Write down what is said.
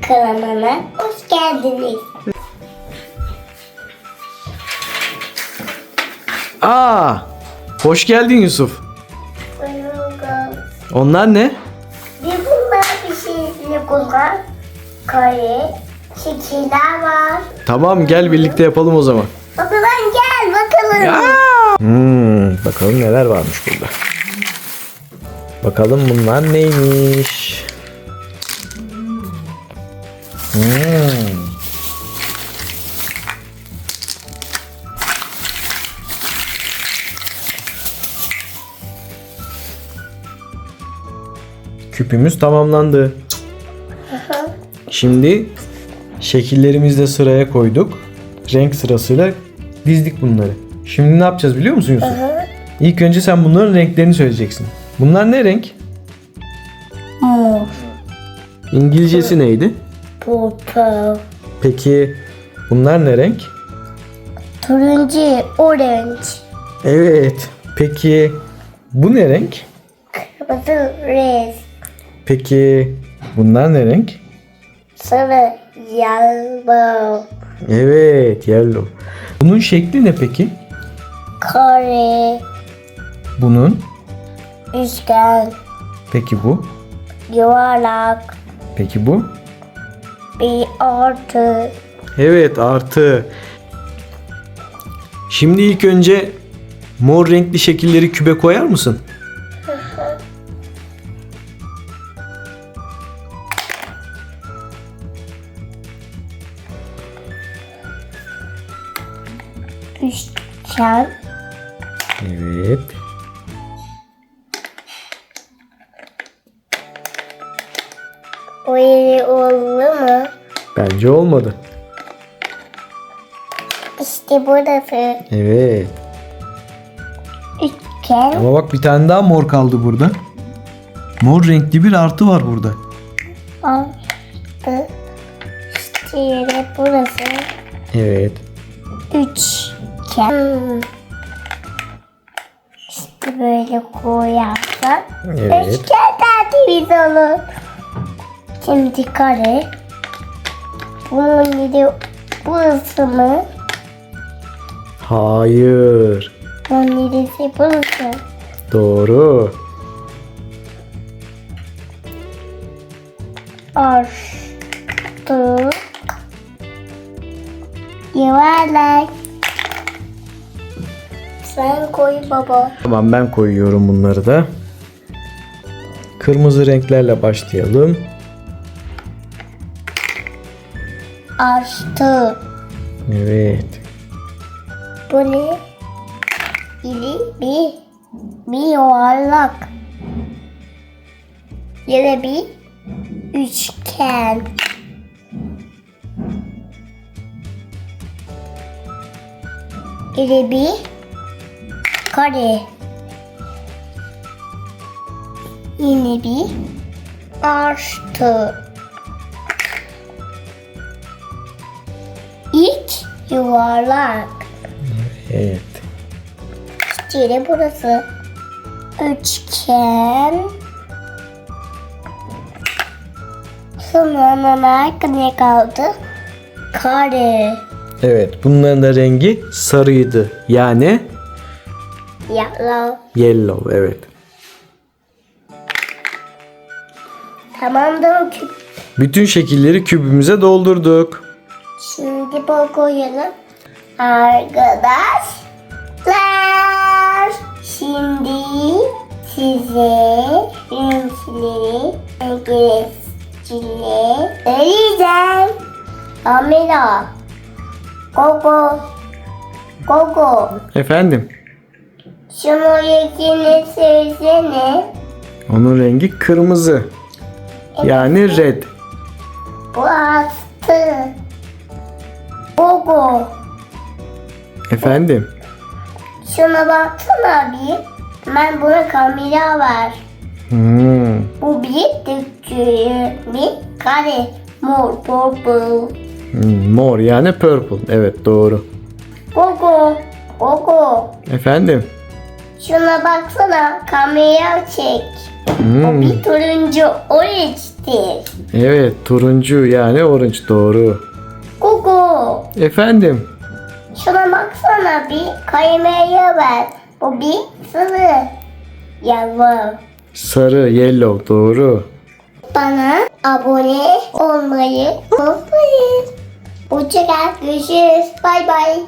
Kanalıma hoş geldiniz. Aa! Hoş geldin Yusuf. Onlar ne? Bir bunlar bir şeyle kullan. Kare, şekiller var. Tamam gel birlikte yapalım o zaman. Zaman gel bakalım. Hmm, bakalım neler varmış burada. Bakalım bunlar neymiş? Hmm. Küpümüz tamamlandı. Şimdi şekillerimizi de sıraya koyduk. Renk sırasıyla dizdik bunları. Şimdi ne yapacağız biliyor musun Yusuf? İlk önce sen bunların renklerini söyleyeceksin. Bunlar ne renk? Mor, İngilizcesi neydi? Purple, Peki bunlar ne renk? turuncu, orange, Evet. Peki bu ne renk? kırmızı, red, Peki bunlar ne renk? sarı, yellow, Evet, yellow. Bunun şekli ne peki? kare, Bunun. üçgen, Peki bu? yuvarlak, Peki bu? Bir artı, Evet, artı. Şimdi ilk önce mor renkli şekilleri kübe koyar mısın? üçgen, Evet. Yeri oldu mu? Bence olmadı. İşte burası Evet. üçgen, Ama bak bir tane daha mor kaldı burada. Mor renkli bir artı var burada. artı, işte yeri burası Evet. üçgen. İşte böyle koyarsak Evet. üçgen tertemiz olur. Şimdi kare. Bunun yeri burası mı? Hayır. Bunun neresi burası? Doğru. Artı. Yuvarlak. Sen koy baba. Tamam ben koyuyorum bunları da. Kırmızı renklerle başlayalım. Artı. Evet. Bu ne? İri bir, bir yuvarlak. Yine bir üçgen. İri bir kare. Yine bir artı. Yuvarlak. Evet. Yeri burası. Üçgen. Sonra olarak ne kaldı? Kare. Evet. Bunların da rengi sarıydı. Yani Yellow. yellow. Evet. Tamam da küp. Bütün şekilleri kübümüze doldurduk. Şimdi bol koyalım. Arkadaşlar. Şimdi size renkleri renkleri vereceğim. Amela. Gogo. Gogo. Efendim. Şunu renkini söylesene. Onun rengi kırmızı. Yani red. Bu astı. Gogo. Efendim. Şuna baksana bir. Ben buna kamera var. Hmm. Bu bir küçük bir kare. Mor, purple. Hmm, Mor yani purple. Evet doğru. Gogo. Gogo. Efendim. Şuna baksana. Kamera çek. O Hmm, bir turuncu orange'tir. evet turuncu yani orange doğru. Efendim Şuna baksana bir kaymaya ver. Bu bir sarı. Yellow. sarı yellow doğru. Bana abone olmayı unutmayın. Hoşçakal. Görüşürüz. Bay bay.